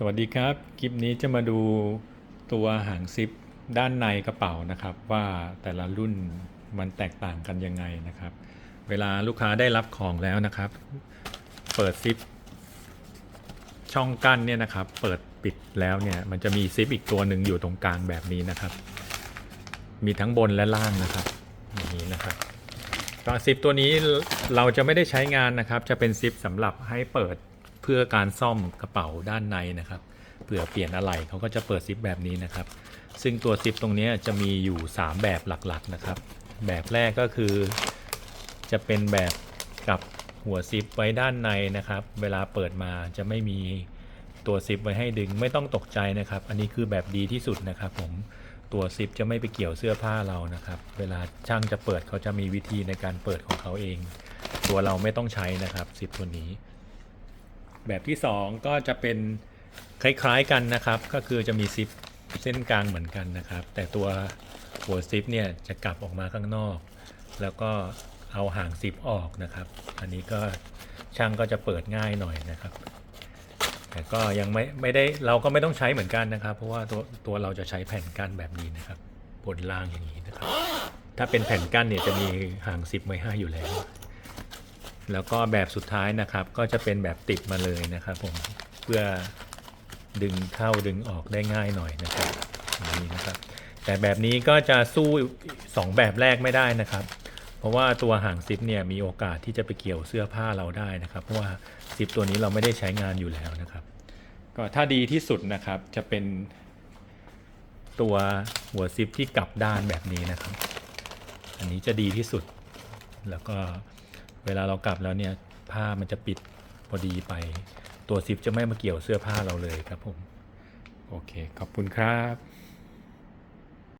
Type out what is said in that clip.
สวัสดีครับ คลิปนี้จะมาดูตัวหางซิปด้านในกระเป๋านะครับ ว่าแต่ละรุ่นมันแตกต่างกันยังไงนะครับ เวลาลูกค้าได้รับของแล้วนะครับ เปิดซิปช่องกั้นเนี่ยนะครับ เปิดปิดแล้วเนี่ยมันจะมีซิปอีกตัวหนึ่งอยู่ตรงกลางแบบนี้นะครับ มีทั้งบนและล่างนะครับอย่างนี้นะครับก็ซิปตัวนี้เราจะไม่ได้ใช้งานนะครับ จะเป็นซิปสำหรับให้เปิด พื่อการซ่อมกระเป๋าด้านในนะครับเผื่อเปลี่ยนอะไรเขาก็จะเปิดซิปแบบนี้นะครับ ซึ่งตัวซิปตรงนี้จะมีอยู่ 3 แบบหลักๆนะครับ แบบแรกก็คือจะเป็นแบบกับหัวซิปไว้ด้านในนะครับ เวลาเปิดมาจะไม่มีตัวซิปไว้ให้ดึงไม่ต้องตกใจนะครับ อันนี้คือแบบดีที่สุดนะครับ ผมตัวซิปจะไม่ไปเกี่ยวเสื้อผ้าเรานะครับ เวลาช่างจะเปิดเขาจะมีวิธีในการเปิดของเขาเอง ตัวเราไม่ต้องใช้นะครับซิปตัวนี้ แบบที่ 2 ก็จะเป็นคล้ายๆกันนะครับ ก็คือจะมีซิปเส้นกลางเหมือนกันนะครับ แต่ตัวหัวซิปเนี่ยจะกลับออกมาข้างนอก แล้วก็เอาหางซิปออกนะครับ อันนี้ก็ช่างก็จะเปิดง่ายหน่อยนะครับ แต่ก็ยังไม่ไม่ได้เราก็ไม่ต้องใช้เหมือนกันนะครับ เพราะว่าตัวตัวเราจะใช้แผ่นกั้นแบบนี้นะครับบนล่างอย่างนี้นะครับ ถ้าเป็นแผ่นกั้นเนี่ยจะมีหางซิปไว้ให้อยู่แล้ว แล้วก็แบบสุดท้ายนะครับก็จะเป็นแบบติดมาเลยนะครับผมเพื่อดึงเข้าดึงออกได้ง่ายหน่อยนะครับนี้นะครับ แต่แบบนี้ก็จะสู้สองแบบแรกไม่ได้นะครับ เพราะว่าตัวหางซิปเนี่ยมีโอกาสที่จะไปเกี่ยวเสื้อผ้าเราได้นะครับ เพราะว่าซิปตัวนี้เราไม่ได้ใช้งานอยู่แล้วนะครับ ก็ถ้าดีที่สุดนะครับจะเป็นตัวหัวซิปที่กลับด้านแบบนี้นะครับ อันนี้จะดีที่สุดแล้วก็ เวลาเรากลับแล้วเนี่ยผ้ามันจะปิดพอดีไป ตัวซิปจะไม่มาเกี่ยวเสื้อผ้าเราเลยครับผม โอเค ขอบคุณครับ